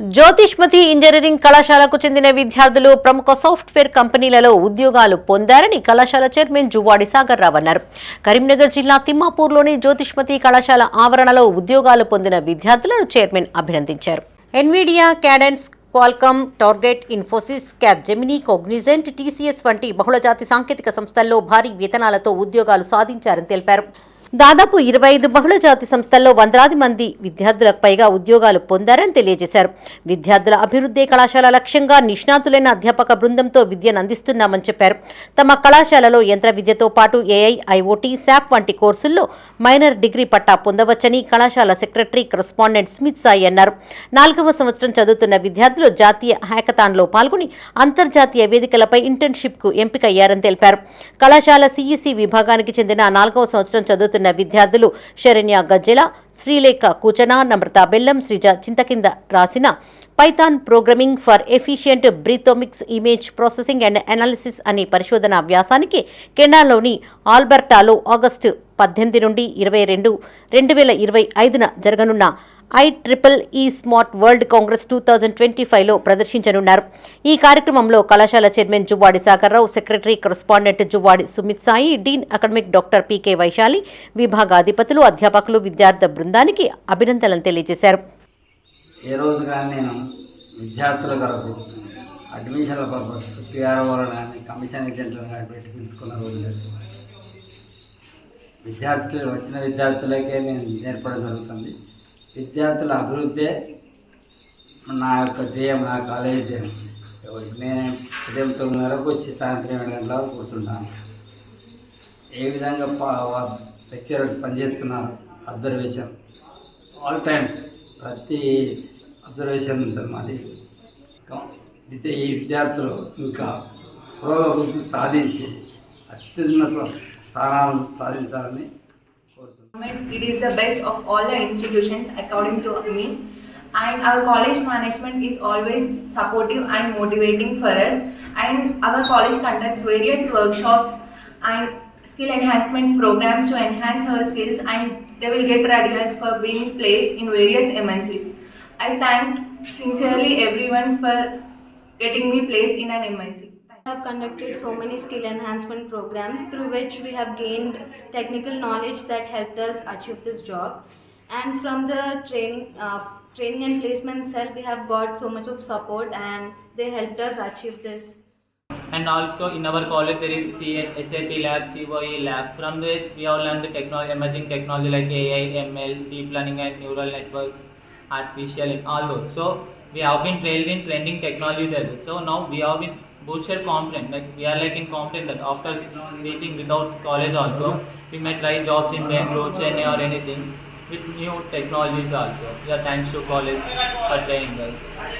Jyothishmathi engineering కళాశాలకు చెందిన విద్యార్థులు ప్రముఖ సాఫ్ట్వేర్ కంపెనీలలో ఉద్యోగాలు పొందారని కళాశాల చైర్మన్ జువ్వాడి సాగర్ రావు అన్నారు. కరీంనగర్ జిల్లా తిమ్మాపూర్లోని జ్యోతిష్మతి కళాశాల ఆవరణలో ఉద్యోగాలు పొందిన విద్యార్థులను చైర్మన్ అభినందించారు. Nvidia Cadence Qualcomm Target Infosys cab Gemini Cognizant TCS వంటి బహుళజాతి సాంకేతిక సంస్థల్లో భారీ వేతనాలతో ఉద్యోగాలు సాధించారని తెలిపారు. దాదాపు ఇరవై ఐదు బహుళజాతి సంస్థల్లో వందలాది మంది విద్యార్థులకు పైగా ఉద్యోగాలు పొందారని తెలియజేశారు. విద్యార్థుల అభివృద్ధి కళాశాల లక్ష్యంగా నిష్ణాతులైన అధ్యాపక బృందంతో విద్యను అందిస్తున్నామని చెప్పారు. తమ కళాశాలలో యంత్ర విద్యతో పాటు ఏఐ ఐఓటీ శాప్ వంటి కోర్సుల్లో మైనర్ డిగ్రీ పట్టా పొందవచ్చని కళాశాల సెక్రటరీ కరస్పాండెంట్ స్మిత్ సాయి అన్నారు. నాలుగవ సంవత్సరం చదువుతున్న విద్యార్థులు జాతీయ హ్యాకథాన్లో పాల్గొని అంతర్జాతీయ వేదికలపై ఇంటర్న్షిప్కు ఎంపికయ్యారని తెలిపారు. కళాశాల సిఈసి విభాగానికి చెందిన నాలుగవ సంవత్సరం చదువుతున్న విద్యార్థులు శరణ్య గజ్జెల శ్రీలేఖ కూచన నమ్రత బెల్లం శ్రీజ చింతకింద రాసిన python programming for efficient breathomics image processing and analysis అనే పరిశోధన వ్యాసానికి కెనాలోని ఆల్బర్టాలో ఆగస్టు పద్దెనిమిది నుండి ఇరవై రెండు రెండు వేల ఇరవై ఐదున జరగనున్న I triple E smart world congress two thousand twenty ఫైవ్లో ప్రదర్శించనున్నారు. ఈ కార్యక్రమంలో కళాశాల chairman Juvvadi Sagar Rao secretary correspondent Juvvadi Sumith Sai dean academic doctor P K Vaishali విభాగాధిపతులు అధ్యాపకులు విద్యార్థి బృందానికి అభినందనలు తెలియజేశారు. ఏ రోజు కానీ నేను విద్యార్థుల కొరకు అడ్మిషన్ల పర్పస్ పిఆర్ఓలు కానీ కమిషన్ ఏజెంట్లు కానీ పెట్టి పిలుచుకున్న రోజు లేదు. విద్యార్థులు వచ్చిన విద్యార్థులకే నేను నేర్పడం జరుగుతుంది. విద్యార్థుల అభివృద్ధి నా యొక్క ధ్యేయం నా కాలేజీ ధ్యేయం. నేను ఉదయం తొమ్మిదిన్నరకు వచ్చి సాయంత్రం ఏడు గంటల కూర్చుంటాను. ఏ విధంగా లెక్చరర్స్ పనిచేస్తున్నారు? అబ్జర్వేషన్. ఆల్ టైమ్స్ ప్రతి అబ్జర్వేషన్ ఉంటుంది మాది. అయితే ఈ విద్యార్థులు ఇంకా పురోగతి సాధించి అత్యున్నత స్థానాలను సాధించాలని It is the best of all the institutions according to me and our college management is always supportive and motivating for us and our college conducts various workshops and skill enhancement programs to enhance our skills and they will get us for being placed in various MNCs. I thank sincerely everyone for getting me placed in an MNC. Have conducted so many skill enhancement programs through which we have gained technical knowledge that helped us achieve this job. And from the training, uh, training and placement cell, we have got so much of support and they helped us achieve this. and also in our college there is SAP lab, COE lab. From there we have learned the technology, emerging technology like AI, ML, deep learning and neural networks, artificial and all those. So we have been trained in trending technologies as well. So now we have been boosted confident, like we are like in confident that after reaching without college also, we may try jobs in Bangalore, Chennai or anything with new technologies also. Yeah, thanks to college for training.